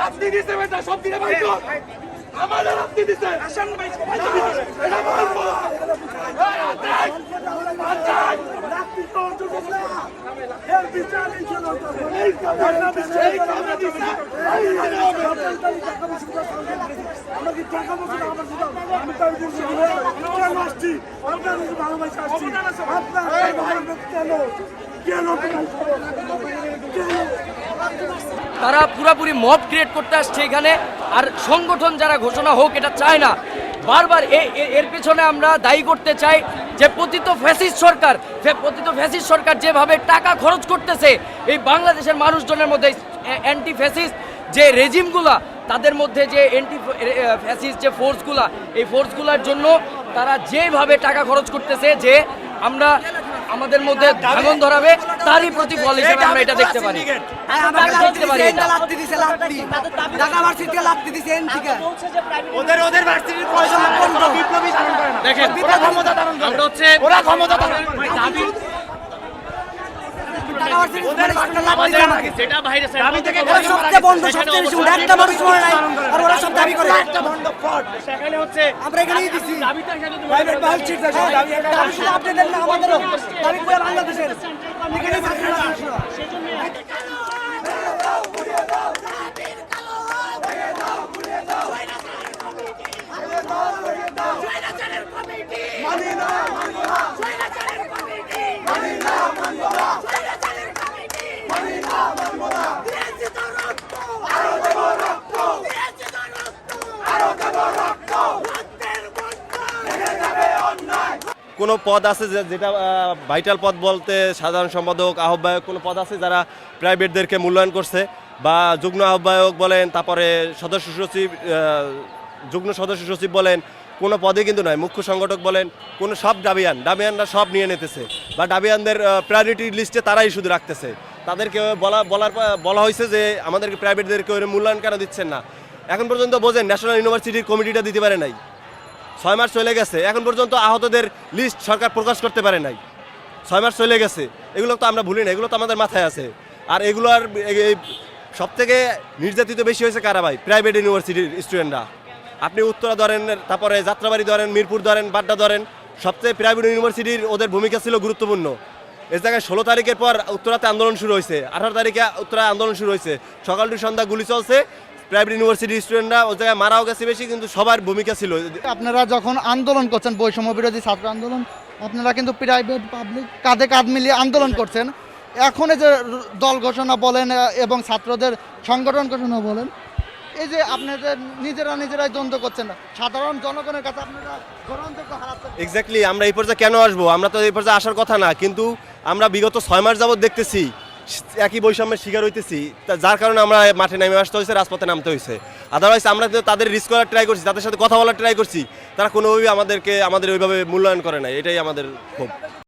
আপনি দিচ্ছেন এটা সব দিনে বাইক আমাদের আপনি দিচ্ছেন এটা বলব আমাকে টাকা বলছি আমার আমি তাই বলছি দিছে, এই কামড়া দিছে। তারা পুরাপুরি মব ক্রিয়েট করতে আসছে এখানে আর সংগঠন যারা ঘোষণা হোক এটা চায় না। বারবার এর পেছনে আমরা দায়ী করতে চাই যে পতিত ফ্যাসিস্ট সরকার পতিত ফ্যাসিস্ট সরকার যেভাবে টাকা খরচ করতেছে এই বাংলাদেশের মানুষজনের মধ্যে অ্যান্টি ফ্যাসিস্ট যে রেজিমগুলা তাদের মধ্যে যে অ্যান্টি ফ্যাসিস্ট যে ফোর্সগুলা এই ফোর্সগুলার জন্য তারা যেভাবে টাকা খরচ করতেছে যে আমরা আমাদের মধ্যে ভাঙন ধরাবে তারই প্রতিফল হিসেবে আমরা এটা দেখতে পারি। দেখতে পারি ওদের ওদের দেখেন ওরা ক্ষমতা ধারণ করে। ওরা ক্ষমতা ধারণ করে। আমরা দিছি। দাবিটা এখানে তো প্রাইভেট ঠিক দাবি দাবি শুধু আপনাদের না আমাদেরও। দাবি পুরো বাংলাদেশের। এখানে কোনো পদ আছে যেটা ভাইটাল পদ বলতে সাধারণ সম্পাদক, আহ্বায়ক কোনো পদ আছে যারা প্রাইভেটদেরকে মূল্যায়ন করছে? বা যুগ্ম আহ্বায়ক বলেন, তারপরে সদস্য সচিব যুগ্ম সদস্য সচিব বলেন, কোনো পদে কিন্তু নয়। মুখ্য সংগঠক বলেন, কোনো সব ডাবিয়ান, ডাবিয়ানরা সব নিয়ে নিতেছে। বা ডাবিয়ানদের প্রায়োরিটি লিস্টে তারাই শুধু রাখতেছে। তাদেরকে বলা, বলার, বলা হয়েছে যে আমাদেরকে প্রাইভেটদেরকে মূল্যায়ন কেন দিচ্ছেন না? এখন পর্যন্ত বোঝেন ন্যাশনাল ইউনিভার্সিটির কমিটিটা দিতে পারে নাই। ছয় মাস চলে গেছে। এখন পর্যন্ত আহতদের লিস্ট সরকার প্রকাশ করতে পারে নাই। ছয় মাস চলে গেছে। এগুলো তো আমরা ভুলি না এগুলো তো আমাদের মাথায় আছে। আর এগুলো আর সব থেকে নির্যাতিত বেশি হয়েছে কারা ভাই? প্রাইভেট ইউনিভার্সিটির স্টুডেন্টরা আপনি উত্তরা ধরেন, তারপরে যাত্রাবাড়ি ধরেন, মিরপুর ধরেন, বাড্ডা ধরেন, সবচেয়ে প্রাইভেট ইউনিভার্সিটির ওদের ভূমিকা ছিল গুরুত্বপূর্ণ। এ জায়গায় ষোলো তারিখের পর উত্তরাতে আন্দোলন শুরু হয়েছে। আঠারো তারিখে উত্তরায় আন্দোলন শুরু হয়েছে। সকাল টু সন্ধ্যা গুলি চলছে। প্রাইভেট ইউনিভার্সিটির স্টুডেন্টরা ওই জায়গায় মারাও গেছে বেশি কিন্তু সবার ভূমিকা ছিল। আপনারা যখন আন্দোলন করছেন বৈষম্য বিরোধী ছাত্র আন্দোলন আপনারা কিন্তু প্রাইভেট পাবলিক কাঁধে কাঁধ মিলিয়ে আন্দোলন করছেন। এখন এই যে দল ঘোষণা বলেন এবং ছাত্রদের সংগঠন ঘোষণা বলেন এই যে আপনাদের নিজেরা নিজেরাই দ্বন্দ্ব করছেন না সাধারণ জনগণের কাছে আপনারা হারাচ্ছেন এক্স্যাক্টলি আমরা এই পর্যায়ে কেন আসব? আমরা তো এই পর্যায়ে আসার কথা না কিন্তু আমরা বিগত ছয় মাস যাবত দেখতেছি একই বৈষম্যের শিকার হইতেছি। যার কারণে আমরা মাঠে নেমে আসতে হয়েছে, রাজপথে নামতে হয়েছে। আদারওয়াইজ আমরা তাদের রিস্ক করার ট্রাই করছি, তাদের সাথে কথা বলার ট্রাই করছি। তারা কোনোভাবেই আমাদেরকে, আমাদের ওইভাবে মূল্যায়ন করে নাই, এটাই আমাদের খুব